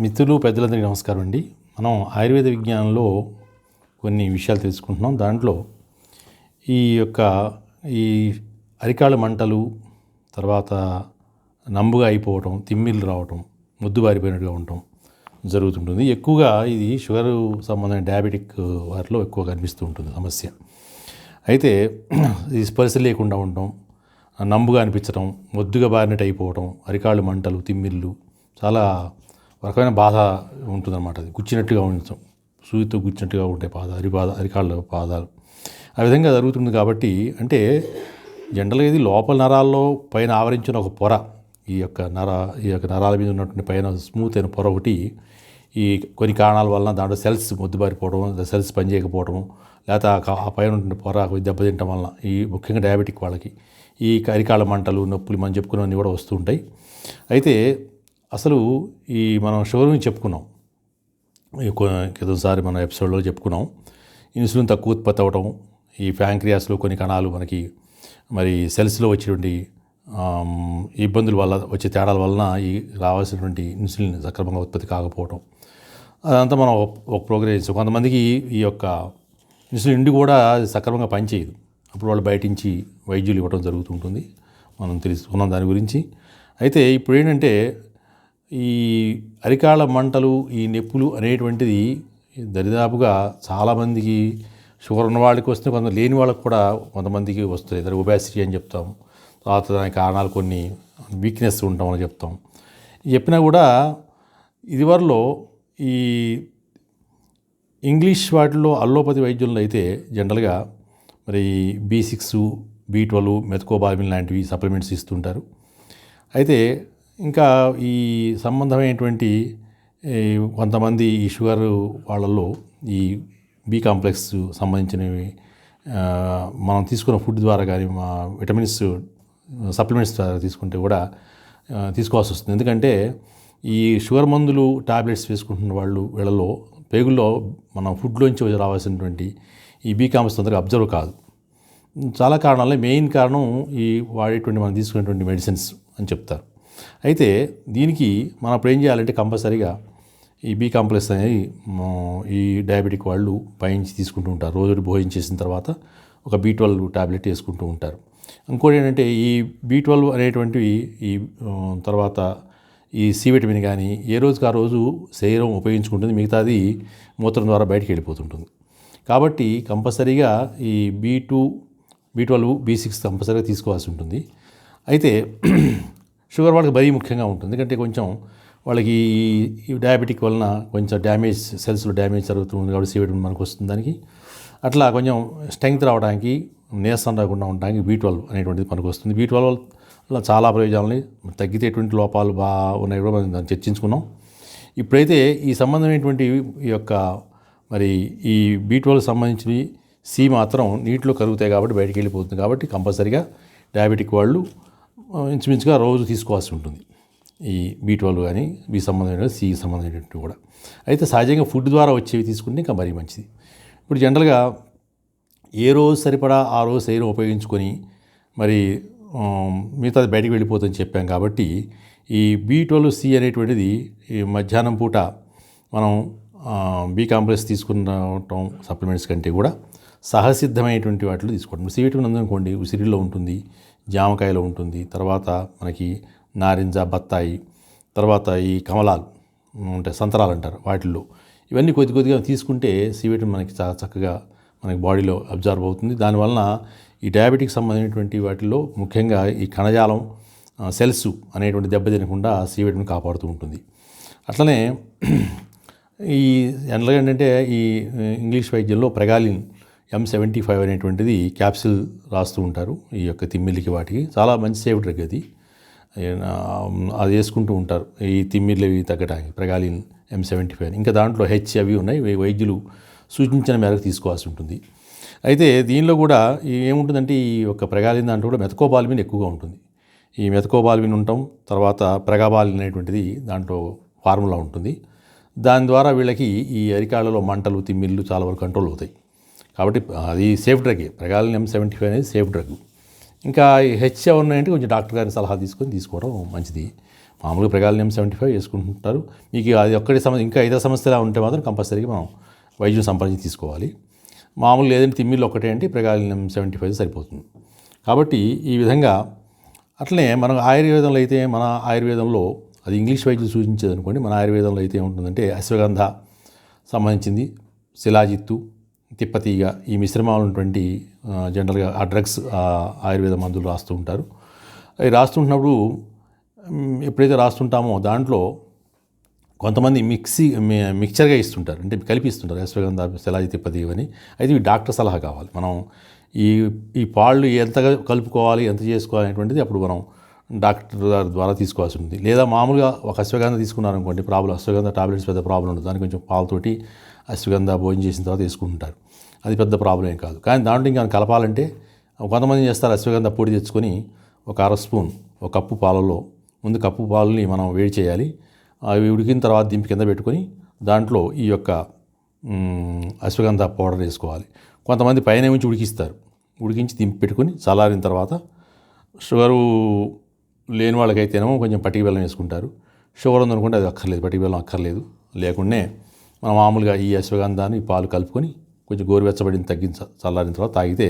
మిత్రులు పెద్దలందరికీ నమస్కారం అండి. మనం ఆయుర్వేద విజ్ఞానంలో కొన్ని విషయాలు తెలుసుకుంటున్నాం. దాంట్లో ఈ యొక్క ఈ అరికాళ్ళ మంటలు తర్వాత నంబుగా అయిపోవటం తిమ్మిళ్ళు రావటం ముద్దుబారిపోయినట్టుగా ఉండటం జరుగుతుంటుంది. ఎక్కువగా ఇది షుగర్ సంబంధమైన డయాబెటిక్ వారిలో ఎక్కువ కనిపిస్తూ ఉంటుంది సమస్య. అయితే ఈ స్పర్శ లేకుండా ఉండటం నంబుగా అనిపించడం మొద్దుగా బారినట్టు అయిపోవటం అరికాళ్ళు మంటలు తిమ్మిళ్ళు చాలా రకమైన బాధ ఉంటుందన్నమాట అది. గుచ్చినట్టుగా ఉండటం సూదితో గుచ్చినట్టుగా ఉంటాయి పాద అరిపాద అరికాళ్ళ పాదాలు ఆ విధంగా జరుగుతుంది కాబట్టి అంటే జనరల్గా ఇది లోపల నరాల్లో పైన ఆవరించిన ఒక పొర ఈ యొక్క నర ఈ యొక్క నరాల మీద ఉన్నటువంటి పైన స్మూత్ అయిన పొర ఒకటి ఈ కొన్ని కారణాల వలన దాంట్లో సెల్స్ మొద్దుబారిపోవడం సెల్స్ పనిచేయకపోవడం లేకపోతే ఆ ఆ పైన ఉన్న పొర దెబ్బతింటం వలన ఈ ముఖ్యంగా డయాబెటిక్ వాళ్ళకి ఈ కరికాళ్ళ మంటలు నొప్పులు మనం చెప్పుకునేవన్నీ కూడా వస్తూ ఉంటాయి. అయితే అసలు ఈ మనం షుగర్ గురించి చెప్పుకున్నాం. ఈ క్రితంసారి మన ఎపిసోడ్లో చెప్పుకున్నాం. ఇన్సులిన్ తక్కువ ఉత్పత్తి అవ్వటం ఈ ప్యాంక్రియాస్లో కొన్ని కణాలు మనకి మరి సెల్స్లో వచ్చేటువంటి ఇబ్బందుల వల్ల వచ్చే తేడాల వలన ఈ రావాల్సినటువంటి ఇన్సులిన్ సక్రమంగా ఉత్పత్తి కాకపోవటం. అదంతా మనం ఒక- ప్రోగ్రెస్ కొంతమందికి ఈ యొక్క ఇన్సులిన్ ఇండి కూడా సక్రమంగా పనిచేయదు. అప్పుడు వాళ్ళు బయట నుంచి వైద్యులు ఇవ్వడం జరుగుతుంటుంది మనం తెలుసుకున్నాం దాని గురించి. అయితే ఇప్పుడు ఏంటంటే ఈ అరికాళ్ళ మంటలు ఈ నొప్పులు అనేటువంటిది దరిదాపుగా చాలామందికి షుగర్ ఉన్న వాళ్ళకి వస్తుంది కొంత లేని వాళ్ళకి కూడా కొంతమందికి వస్తుంది దాని ఒబాసిటీ అని చెప్తాం. తర్వాత దానికి కారణాలు కొన్ని వీక్నెస్ ఉంటాం అని చెప్తాం. చెప్పినా కూడా ఇదివరలో ఈ ఇంగ్లీష్ వాటిలో అల్లోపతి వైద్యుల్లో అయితే జనరల్గా మరి B six B twelve methylcobalamin లాంటివి సప్లిమెంట్స్ ఇస్తుంటారు. అయితే ఇంకా ఈ సంబంధమైనటువంటి ఈ కొంతమంది ఈ షుగర్ వాళ్ళల్లో ఈ బి కాంప్లెక్స్ సంబంధించినవి మనం తీసుకున్న ఫుడ్ ద్వారా కానీ మా విటమిన్స్ సప్లిమెంట్స్ ద్వారా తీసుకుంటే కూడా తీసుకోవాల్సి వస్తుంది. ఎందుకంటే ఈ షుగర్ మందులు టాబ్లెట్స్ వేసుకుంటున్న వాళ్ళు వీళ్ళలో పేగుల్లో మనం ఫుడ్లోంచి రావాల్సినటువంటి ఈ బీ కాంప్లెక్స్ తొందరగా అబ్జర్వ్ కాదు. చాలా కారణాలే మెయిన్ కారణం ఈ వాడేటువంటి మనం తీసుకునేటువంటి మెడిసిన్స్ అని చెప్తారు. అయితే దీనికి మనం అప్పుడు ఏం చేయాలంటే కంపల్సరీగా ఈ బీ కాంప్లెక్స్ అనేది ఈ డయాబెటిక్ వాళ్ళు పైనుంచి తీసుకుంటూ ఉంటారు. రోజు భోజనం చేసిన తర్వాత ఒక బీ ట్వెల్వ్ ట్యాబ్లెట్ వేసుకుంటూ ఉంటారు. ఇంకోటి ఏంటంటే ఈ బీ ట్వెల్వ్ అనేటువంటివి ఈ తర్వాత ఈ సి విటమిన్ కానీ ఏ రోజుకి ఆ రోజు శరీరం ఉపయోగించుకుంటుంది మిగతాది మూత్రం ద్వారా బయటికి వెళ్ళిపోతుంటుంది. కాబట్టి కంపల్సరీగా ఈ B two B twelve B six కంపల్సరీగా తీసుకోవాల్సి ఉంటుంది. అయితే షుగర్ వాళ్ళకి మరీ ముఖ్యంగా ఉంటుంది. ఎందుకంటే కొంచెం వాళ్ళకి ఈ- డయాబెటిక్ వలన కొంచెం డ్యామేజ్ సెల్స్లో డ్యామేజ్ జరుగుతుంది కాబట్టి సి మనకు వస్తుంది దానికి. అట్లా కొంచెం స్ట్రెంగ్త్ రావడానికి నీరసం రాకుండా ఉండడానికి బీ ట్వెల్వ్ అనేటువంటిది మనకు వస్తుంది. బీ ట్వెల్వ్ వల్ల చాలా ప్రయోజనాలని తగ్గితే ఎటువంటి లోపాలు బాగా ఉన్నాయి కూడా మనం దాన్ని చర్చించుకున్నాం. ఇప్పుడైతే ఈ సంబంధమైనటువంటి ఈ యొక్క మరి ఈ బీ ట్వెల్వ్ సంబంధించినవి సి మాత్రం నీటిలో కరుగుతాయి కాబట్టి బయటికి వెళ్ళిపోతుంది కాబట్టి కంపల్సరీగా డయాబెటిక్ వాళ్ళు ఇంచుమించుగా రోజు తీసుకోవాల్సి ఉంటుంది. ఈ బీ ట్వెల్వ్ కానీ బి సంబంధమైన సి సంబంధమైనటువంటి కూడా. అయితే సహజంగా ఫుడ్ ద్వారా వచ్చేవి తీసుకుంటే ఇంకా మరీ మంచిది. ఇప్పుడు జనరల్గా ఏ రోజు సరిపడా ఆ రోజు శరీరం ఉపయోగించుకొని మరి మిగతాది బయటకు వెళ్ళిపోతుందని చెప్పాం కాబట్టి ఈ బీ ట్వెల్వ్ సి అనేటువంటిది ఈ మధ్యాహ్నం పూట మనం ఆ, బీ కాంప్లెక్స్ తీసుకుంటాం సప్లిమెంట్స్ కంటే కూడా సహసిద్ధమైనటువంటి వాటిలో తీసుకోవడం. సి విటమిన్ ఉందనుకోండి ఉసిరిలో ఉంటుంది. జామకాయలో ఉంటుంది. తర్వాత మనకి నారింజ బత్తాయి తర్వాత ఈ కమలాలు ఉంటాయి సంతరాలు అంటారు వాటిల్లో. ఇవన్నీ కొద్ది కొద్దిగా తీసుకుంటే సి విటమిన్ మనకి చాలా చక్కగా మనకి బాడీలో అబ్జర్వ్ అవుతుంది. దానివలన ఈ డయాబెటిక్ సంబంధించినటువంటి వాటిల్లో ముఖ్యంగా ఈ కణజాలం సెల్స్ అనేటువంటి దెబ్బ తినకుండా సి విటమిన్ కాపాడుతూ ఉంటుంది. అట్లనే ఈ జనరల్గా ఏంటంటే ఈ ఇంగ్లీష్ వైద్యంలో ప్రగాలిన్ ఎం సెవెంటీ ఫైవ్ అనేటువంటిది క్యాప్సిల్ రాస్తూ ఉంటారు ఈ యొక్క తిమ్మిళ్ళకి వాటికి. చాలా మంచి సేఫ్ డ్రగ్ అది. అది వేసుకుంటూ ఉంటారు ఈ తిమ్మిళ్ళవి అవి తగ్గడానికి ప్రగాలిన్ ఎం సెవెంటీ ఫైవ్ ఇంకా దాంట్లో హెచ్ అవి ఉన్నాయి వైద్యులు సూచించిన మేరకు తీసుకోవాల్సి ఉంటుంది. అయితే దీనిలో కూడా ఏముంటుందంటే ఈ యొక్క ప్రగాలిన్ దాంట్లో కూడా మెతకోబాల్మిన్ ఎక్కువగా ఉంటుంది. ఈ మెతకోబాల్మిన్ ఉంటాం తర్వాత ప్రగాబాలిన్ అనేటువంటిది దాంట్లో ఫార్ములా ఉంటుంది. దాని ద్వారా వీళ్ళకి ఈ అరికాళ్ళలో మంటలు తిమ్మిళ్ళు చాలా వరకు కంట్రోల్ అవుతాయి. కాబట్టి అది safe drug. Pregalin M seventy five అనేది సేఫ్ డ్రగ్. ఇంకా హెచ్ ఉన్నాయంటే కొంచెం డాక్టర్ గారిని సలహా తీసుకొని తీసుకోవడం మంచిది. మామూలుగా ప్రగాలినియం సెవెంటీ ఫైవ్ వేసుకుంటుంటారు. మీకు అది ఒక్కటి సమస్య ఇంకా ఐదో సమస్యలా ఉంటే మాత్రం కంపల్సరీగా మనం వైద్యం సంప్రదించి తీసుకోవాలి. మామూలు లేదంటే తిమ్మిళ్ళు ఒకటే అంటే ప్రగాలినియం సెవెంటీ ఫైవ్ సరిపోతుంది. కాబట్టి ఈ విధంగా అట్లనే మనం ఆయుర్వేదంలో అయితే మన ఆయుర్వేదంలో అది ఇంగ్లీష్ వైద్యులు సూచించేది అనుకోండి మన ఆయుర్వేదంలో అయితే ఏముంటుందంటే అశ్వగంధ సంబంధించింది శిలాజిత్తు తిప్పతీగ ఈ మిశ్రమాలు ఉన్నటువంటి జనరల్గా ఆ డ్రగ్స్ ఆయుర్వేద మందులు రాస్తూ ఉంటారు. అవి రాస్తుంటున్నప్పుడు ఎప్పుడైతే రాస్తుంటామో దాంట్లో కొంతమంది మిక్సీ మిక్చర్గా ఇస్తుంటారు. అంటే కలిపి ఇస్తుంటారు అశ్వగంధ శిలాజి తిప్పతి అని. అయితే ఇవి డాక్టర్ సలహా కావాలి. మనం ఈ ఈ పాళ్ళు ఎంతగా కలుపుకోవాలి ఎంత చేసుకోవాలి అనేటువంటిది అప్పుడు మనం డాక్టర్ గారి ద్వారా తీసుకోవాల్సి ఉంది లేదా మామూలుగా ఒక అశ్వగంధ తీసుకున్నారనుకోండి ప్రాబ్లం అశ్వగంధ టాబ్లెట్స్ పెద్ద ప్రాబ్లం ఉంది దానికి కొంచెం పాలతోటి అశ్వగంధ భోజనం చేసిన తర్వాత తీసుకుంటారు అది పెద్ద ప్రాబ్లం ఏం కాదు. కానీ దాంట్లో ఇంకా కలపాలంటే కొంతమంది చేస్తారు అశ్వగంధ పొడి తెచ్చుకొని ఒక అర స్పూన్ ఒక కప్పు పాలలో ముందు కప్పు పాలని మనం వేడి చేయాలి. అవి ఉడికిన తర్వాత దింపి కింద పెట్టుకొని దాంట్లో ఈ యొక్క అశ్వగంధ పౌడర్ వేసుకోవాలి. కొంతమంది పైన ఉంచి ఉడికిస్తారు. ఉడికించి దింపి పెట్టుకొని చల్లారిన తర్వాత షుగరు లేని వాళ్ళకైతేనేమో కొంచెం పటికి బెల్లం వేసుకుంటారు. షుగర్ ఉందనుకుంటే అది అక్కర్లేదు పటికి బెల్లం అక్కర్లేదు. లేకుండానే మనం మామూలుగా ఈ అశ్వగంధాన్ని పాలు కలుపుకొని కొంచెం గోరువెచ్చబడిన తగ్గించ చల్లారిన తర్వాత తాగితే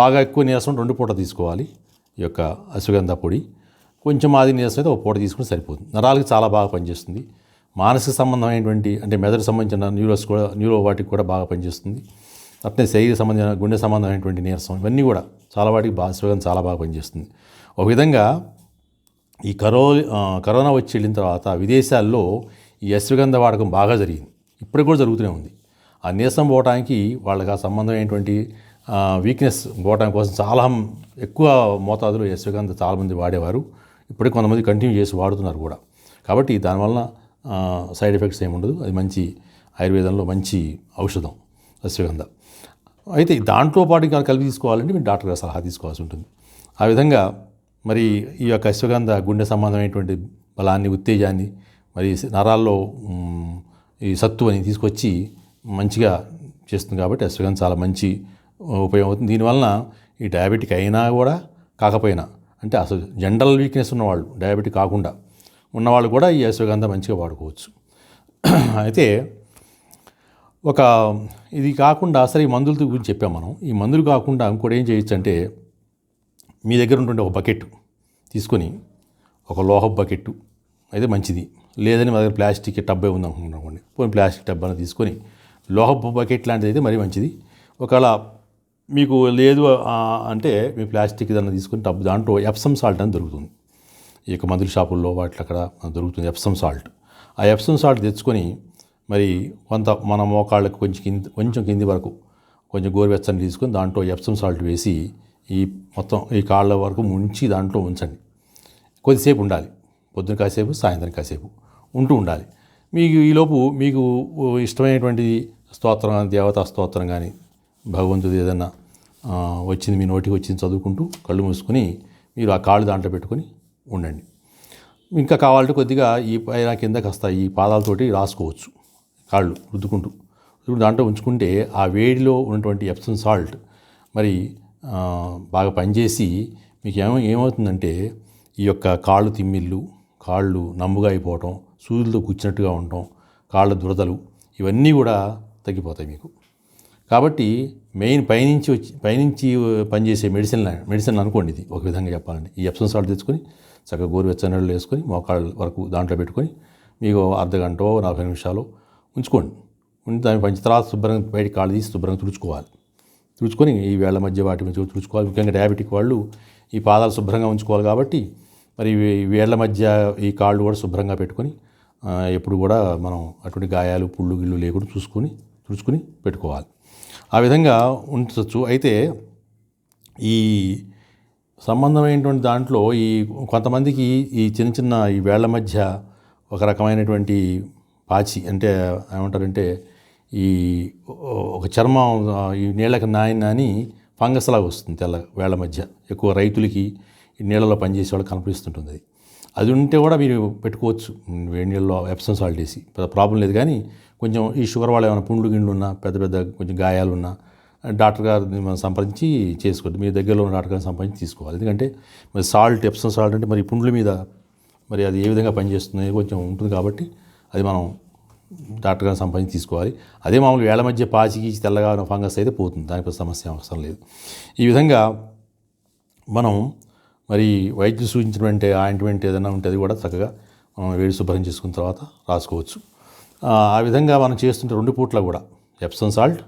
బాగా ఎక్కువ నీరసం రెండు పూట తీసుకోవాలి ఈ యొక్క అశ్వగంధ పొడి. కొంచెం ఆది నీరసం అయితే ఒక పూట తీసుకుని సరిపోతుంది. నరాలకు చాలా బాగా పనిచేస్తుంది. మానసిక సంబంధమైనటువంటి అంటే మెదడు సంబంధించిన న్యూరోస్ కూడా న్యూరో వాటికి కూడా బాగా పనిచేస్తుంది. అట్లనే శరీర సంబంధించిన గుండె సంబంధమైనటువంటి నీరసం ఇవన్నీ కూడా చాలా వాటికి బాగా అశ్వగంధ చాలా బాగా పనిచేస్తుంది. ఒక విధంగా ఈ కరో కరోనా వచ్చి వెళ్ళిన తర్వాత విదేశాల్లో ఈ అశ్వగంధ వాడకం బాగా జరిగింది. ఇప్పటికి కూడా జరుగుతూనే ఉంది. ఆ నీరసం పోవడానికి వాళ్ళకి ఆ సంబంధమైనటువంటి వీక్నెస్ పోవడానికి కోసం చాలా ఎక్కువ మోతాదులో యశ్వగంధ చాలామంది వాడేవారు. ఇప్పటికి కొంతమంది కంటిన్యూ చేసి వాడుతున్నారు కూడా. కాబట్టి దానివల్ల సైడ్ ఎఫెక్ట్స్ ఏమి ఉండదు. అది మంచి ఆయుర్వేదంలో మంచి ఔషధం అశ్వగంధ. అయితే దాంట్లో పాటు ఇంకా కలిపి తీసుకోవాలంటే మీరు డాక్టర్ గారు సలహా తీసుకోవాల్సి ఉంటుంది. ఆ విధంగా మరి ఈ యొక్క అశ్వగంధ గుండె సంబంధమైనటువంటి బలాన్ని ఉత్తేజాన్ని మరి నరాల్లో ఈ సత్తువని తీసుకొచ్చి మంచిగా చేస్తుంది కాబట్టి అశ్వగంధ చాలా మంచి ఉపయోగం అవుతుంది. దీనివలన ఈ డయాబెటిక్ అయినా కూడా కాకపోయినా అంటే అసలు జనరల్ వీక్నెస్ ఉన్నవాళ్ళు డయాబెటిక్ కాకుండా ఉన్నవాళ్ళు కూడా ఈ అశ్వగంధ మంచిగా వాడుకోవచ్చు. అయితే ఒక ఇది కాకుండా అసలు ఈ మందులతో గురించి చెప్పాం మనం. ఈ మందులు కాకుండా ఇంకోటి ఏం చేయొచ్చు అంటే మీ దగ్గర ఉంటుండే ఒక బకెట్ తీసుకొని ఒక లోహ బకెట్ అయితే మంచిది. లేదని మా దగ్గర ప్లాస్టిక్ టబ్బే ఉంది అనుకోండి. ప్లాస్టిక్ టబ్ అని తీసుకొని లోహ బకెట్ లాంటిది అయితే మరీ మంచిది. ఒకవేళ మీకు లేదు అంటే మీ ప్లాస్టిక్ దాన్ని తీసుకొని టబ్ దాంట్లో ఎప్సమ్ సాల్ట్ అని దొరుకుతుంది. ఈ యొక్క మందుల షాపుల్లో వాటి అక్కడ దొరుకుతుంది ఎప్సమ్ సాల్ట్ ఆ ఎప్సమ్ సాల్ట్ తెచ్చుకొని మరి కొంత మన మోకాళ్ళకి కొంచెం కింది కొంచెం కింది వరకు కొంచెం గోరువెచ్చని తీసుకొని దాంట్లో ఎప్సమ్ సాల్ట్ వేసి ఈ మొత్తం ఈ కాళ్ళ వరకు ముంచి దాంట్లో ఉంచండి. కొద్దిసేపు ఉండాలి. పొద్దున కాసేపు సాయంత్రం కాసేపు ఉంటూ ఉండాలి. మీకు ఈలోపు మీకు ఇష్టమైనటువంటి స్తోత్రం కానీ దేవతా స్తోత్రం కానీ భగవంతుడు ఏదన్నా వచ్చింది మీ నోటికి వచ్చింది చదువుకుంటూ కళ్ళు మూసుకొని మీరు ఆ కాళ్ళు దాంట్లో పెట్టుకొని ఉండండి. ఇంకా కావాలంటే కొద్దిగా ఈ పైన కింద కాస్త ఈ పాదాలతోటి రాసుకోవచ్చు. కాళ్ళు రుద్దుకుంటూ. దాంట్లో ఉంచుకుంటే ఆ వేడిలో ఉన్నటువంటి ఎప్సన్ సాల్ట్ మరి బాగా పనిచేసి మీకు ఏమో ఏమవుతుందంటే ఈ యొక్క కాళ్ళు తిమ్మిళ్ళు కాళ్ళు నమ్ముగా అయిపోవటం సూదులతో కూర్చున్నట్టుగా ఉండటం కాళ్ళ దురదలు ఇవన్నీ కూడా తగ్గిపోతాయి మీకు. కాబట్టి మెయిన్ పైనుంచి వచ్చి పైనుంచి పనిచేసే మెడిసిన్ మెడిసిన్ అనుకోండి ఇది. ఒక విధంగా చెప్పాలండి ఈ ఎప్సన్ సాల్ట్ తెచ్చుకొని చక్కగా గోరువెచ్చని నీళ్ళు వేసుకొని మోకాళ్ళ వరకు దాంట్లో పెట్టుకొని మీకు అర్ధగంట నలభై నిమిషాలు ఉంచుకోండి. ఉంచి దాని పంచి తర్వాత శుభ్రంగా బయట కాళ్ళు తీసి శుభ్రంగా తుడుచుకోవాలి. తుడుచుకొని ఈ వేళ్ళ మధ్య వాటి మీద తుడుచుకోవాలి. ముఖ్యంగా డయాబెటిక్ వాళ్ళు ఈ పాదాలు శుభ్రంగా ఉంచుకోవాలి కాబట్టి మరి ఈ వేళ్ళ మధ్య ఈ కాళ్ళు కూడా శుభ్రంగా పెట్టుకొని ఎప్పుడు కూడా మనం అటువంటి గాయాలు పుళ్ళు గిళ్ళు లేకుండా చూసుకొని తుడుచుకొని పెట్టుకోవాలి. ఆ విధంగా ఉంచవచ్చు అయితే ఈ సంబంధమైనటువంటి దాంట్లో ఈ కొంతమందికి ఈ చిన్న చిన్న ఈ వేళ్ళ మధ్య ఒక రకమైనటువంటి పాచి అంటే ఏమంటారంటే ఈ ఒక చర్మం ఈ నీళ్ళకి నాయన అని ఫంగస్ లాగా వస్తుంది తెల్ల వేళ్ళ మధ్య. ఎక్కువ రైతులకి ఈ నీళ్ళలో పనిచేసే వాళ్ళు కనిపిస్తుంటుంది. అది అది ఉంటే కూడా మీరు పెట్టుకోవచ్చు. వేడి నీళ్ళలో ఎప్సమ్ సాల్ట్ వేసి. పెద్ద ప్రాబ్లం లేదు కానీ కొంచెం ఈ షుగర్ వాళ్ళు ఏమైనా పుండ్లు గిండ్లు ఉన్నా పెద్ద పెద్ద కొంచెం గాయాలున్నా డాక్టర్ గారిని మనం సంప్రదించి చేసుకోవద్దు. మీ దగ్గరలో ఉన్న డాక్టర్ గారిని సంప్రదించి తీసుకోవాలి. ఎందుకంటే మరి సాల్ట్ ఎప్సమ్ సాల్ట్ అంటే మరి పుండ్ల మీద మరి అది ఏ విధంగా పనిచేస్తుంది కొంచెం ఉంటుంది కాబట్టి అది మనం డాక్టర్ గారిని సంపాదించి తీసుకోవాలి. అదే మామూలు వేళ మధ్య పాచికి తెల్లగా ఉన్న ఫంగస్ అయితే పోతుంది. దానిపై సమస్య అవసరం లేదు. ఈ విధంగా మనం మరి వైద్యులు సూచించినటువంటి ఆయింట్మెంట్ ఏదైనా ఉంటే అది కూడా చక్కగా మనం వేడి శుభ్రం చేసుకున్న తర్వాత రాసుకోవచ్చు. ఆ, విధంగా మనం చేస్తుంటే రెండు పూట్ల కూడా. ఎప్సన్ సాల్ట్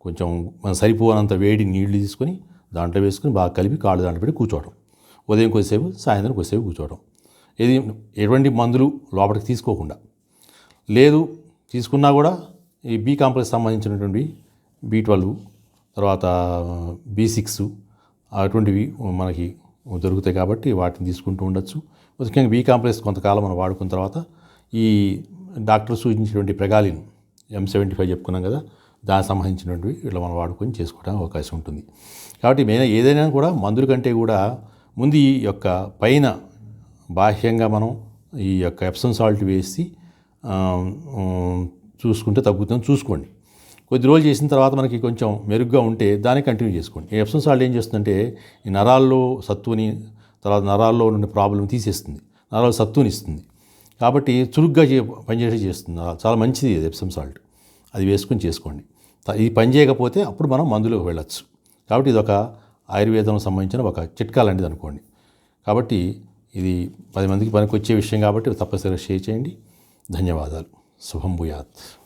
కొంచెం మనం సరిపోనంత వేడి నీళ్ళు తీసుకొని దాంట్లో వేసుకొని బాగా కలిపి కాళ్ళు దాంట్లో పెట్టి కూర్చోవడం ఉదయం కొద్దిసేపు సాయంత్రం కొద్దిసేపు కూర్చోవడం ఇది ఎటువంటి మందులు లోపలికి తీసుకోకుండా. లేదు తీసుకున్నా కూడా ఈ బీ కాంప్లెక్స్ సంబంధించినటువంటి బీ ట్వెల్వ్ తర్వాత బీ సిక్స్ అటువంటివి మనకి దొరుకుతాయి కాబట్టి వాటిని తీసుకుంటూ ఉండొచ్చు. ముఖ్యంగా బీ కాంప్లెక్స్ కొంతకాలం మనం వాడుకున్న తర్వాత ఈ డాక్టర్ సూచించినటువంటి ప్రగాలిన్ ఎం సెవెంటీ ఫైవ్ చెప్పుకున్నాం కదా దానికి సంబంధించినటువంటివి ఇట్లా మనం వాడుకొని చేసుకోవడానికి అవకాశం ఉంటుంది. కాబట్టి మెయిన్ ఏదైనా కూడా మందుల కంటే కూడా ముందు ఈ యొక్క పైన బాహ్యంగా మనం ఈ యొక్క ఎప్సమ్ సాల్ట్ వేసి చూసుకుంటే తగ్గుతుందని చూసుకోండి. కొద్ది రోజులు చేసిన తర్వాత మనకి కొంచెం మెరుగ్గా ఉంటే దాన్ని కంటిన్యూ చేసుకోండి. ఈ ఎప్సమ్ సాల్ట్ ఏం చేస్తుందంటే ఈ నరాల్లో సత్తుని తర్వాత నరాల్లో ఉన్న ప్రాబ్లం తీసేస్తుంది. నరాలు సత్తుని ఇస్తుంది. కాబట్టి చురుగ్గా చే పనిచేసే చేస్తుంది చాలా మంచిది ఇది ఎప్సమ్ సాల్ట్ అది వేసుకొని చేసుకోండి. ఇది పని చేయకపోతే అప్పుడు మనం మందులోకి వెళ్ళొచ్చు. కాబట్టి ఇది ఒక ఆయుర్వేదం సంబంధించిన ఒక చిట్కా లాంటిది అనుకోండి. కాబట్టి ఇది పది మందికి పనికి వచ్చే విషయం కాబట్టి తప్పనిసరిగా షేర్ చేయండి. ధన్యవాదాలు. శుభం భూయాత్.